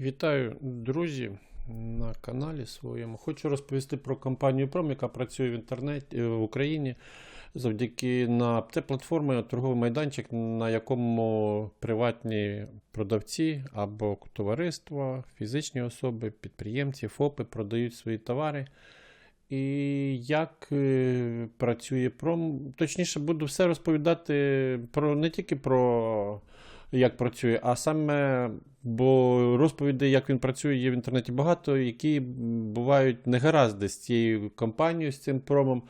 Вітаю, друзі, на каналі своєму. Хочу розповісти про компанію Пром, яка працює в інтернеті е, в Україні завдяки на це платформа, торговий майданчик, на якому приватні продавці або товариства, фізичні особи, підприємці, ФОПи продають свої товари. І як е, працює пром, точніше, буду все розповідати про не тільки про як працює, а саме, бо розповідей, як він працює, є в інтернеті багато, які бувають негаразди з цією компанією, з цим промом.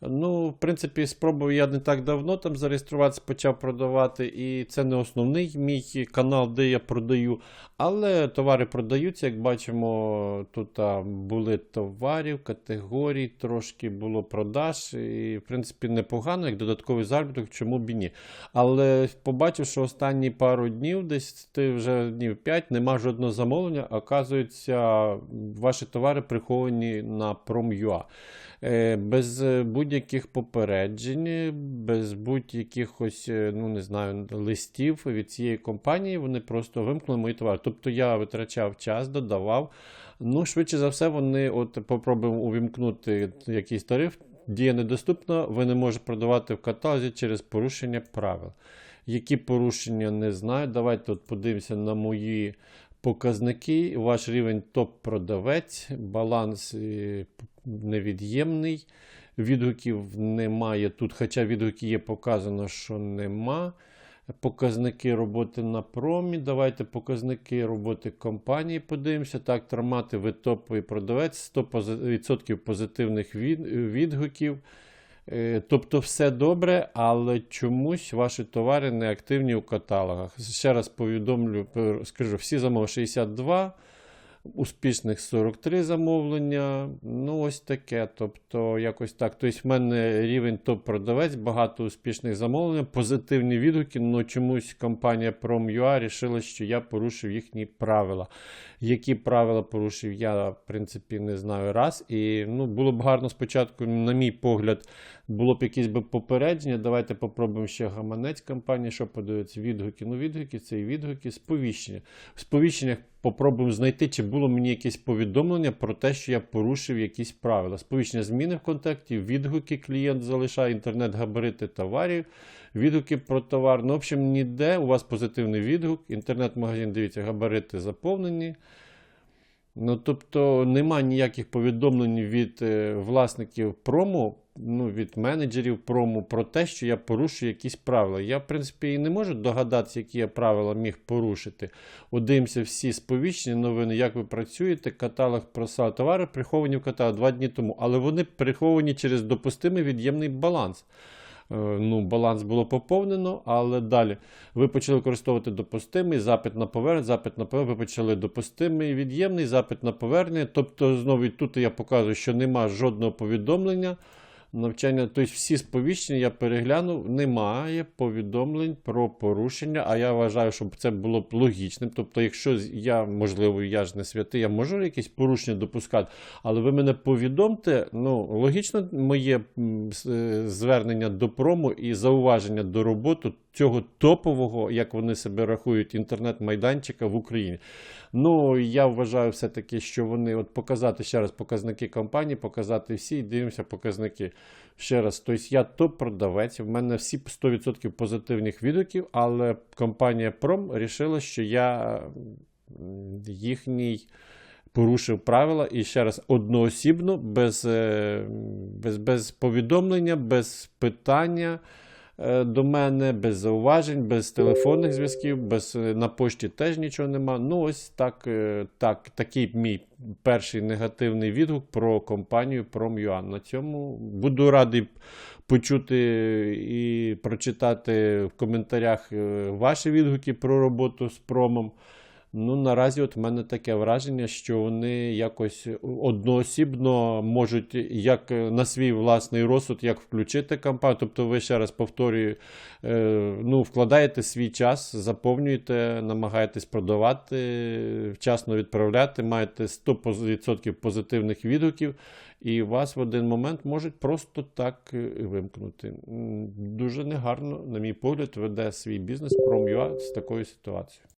Ну, в принципі, спробував я не так давно там зареєструватися, почав продавати, і це не основний мій канал, де я продаю. Але товари продаються, як бачимо, тут а, були товарів, категорій, трошки було продаж. І, в принципі, непогано, як додатковий заробіток, чому б і ні. Але побачив, що останні пару днів, десь вже днів 5, нема жодного замовлення. Оказується, ваші товари приховані на Prom.ua. Е, Без е, будь-яких попереджень, без будь-яких ось, е, ну не знаю, листів від цієї компанії, вони просто вимкнули мої товари. Тобто я витрачав час, додавав. Ну, швидше за все, вони от попробуємо увімкнути якийсь тариф. Дія недоступна, ви не можете продавати в каталозі через порушення правил. Які порушення не знаю. Давайте от подивимося на мої показники. Ваш рівень топ-продавець, баланс е, невід'ємний. Відгуків немає тут, хоча відгуки є, показано, що нема. Показники роботи на промі. Давайте показники роботи компанії подивимося. Так, тримати ви топовий продавець, 100% позитивних відгуків. Е, Тобто все добре, але чомусь ваші товари не активні у каталогах. Ще раз повідомлю, скажу, всі замовлення 62, успішних 43 замовлення. Ну, ось таке. Тобто, якось так. Тобто, в мене рівень топ-продавець, багато успішних замовлень, позитивні відгуки, але чомусь компанія Prom.ua рішила, що я порушив їхні правила. Які правила порушив, я, в принципі, не знаю раз. І ну, було б гарно спочатку, на мій погляд, було б якісь би попередження. Давайте попробуємо ще гаманець компанії, що подивиться відгуки. Ну, відгуки це і відгуки, сповіщення. В сповіщеннях попробуємо знайти, чи було мені якесь повідомлення про те, що я порушив якісь правила. Сповіщення зміни в контакті, відгуки клієнт залишає, інтернет-габарити товарів, відгуки про товар. Ну, в общем, ніде у вас позитивний відгук, інтернет-магазин, дивіться, габарити заповнені. Ну, тобто нема ніяких повідомлень від е, власників прому, ну, від менеджерів прому про те, що я порушую якісь правила. Я, в принципі, і не можу догадатися, які я правила міг порушити. От дивимося всі сповіщення, новини, як ви працюєте, каталог про товари приховані в каталог два дні тому, але вони приховані через допустимий від'ємний баланс. Е, ну, баланс було поповнено, але далі ви почали використовувати допустимий запит на повернення, запит на повернення, ви почали допустимий від'ємний запит на повернення. Тобто, знову тут я показую, що нема жодного повідомлення. Навчання, тобто всі сповіщення я переглянув, немає повідомлень про порушення, а я вважаю, щоб це було б логічним. Тобто, якщо я, можливо, я ж не святий, я можу якісь порушення допускати, але ви мене повідомте, ну, логічно моє е, звернення до прому і зауваження до роботи цього топового, як вони себе рахують, інтернет-майданчика в Україні. Ну, я вважаю все-таки, що вони от показати ще раз показники компанії, показати всі, і дивимося показники. Ще раз, тобто я топ-продавець, в мене всі 100% позитивних відгуків, але компанія Пром вирішила, що я їхній порушив правила і ще раз одноосібно, без, е, без, без повідомлення, без питання до мене, без зауважень, без телефонних зв'язків, без е, на пошті теж нічого нема. Ну, ось так, е, так, такий мій перший негативний відгук про компанію Prom.ua. На цьому буду радий почути і прочитати в коментарях е, ваші відгуки про роботу з промом. Ну, наразі от в мене таке враження, що вони якось одноосібно можуть як е, на свій власний розсуд, як включити кампанію. Тобто, ви ще раз повторюю, е, ну, вкладаєте свій час, заповнюєте, намагаєтесь продавати, вчасно відправляти, маєте 100% позитивних відгуків, і вас в один момент можуть просто так е, вимкнути. Дуже негарно, на мій погляд, веде свій бізнес Prom.ua з такою ситуацією.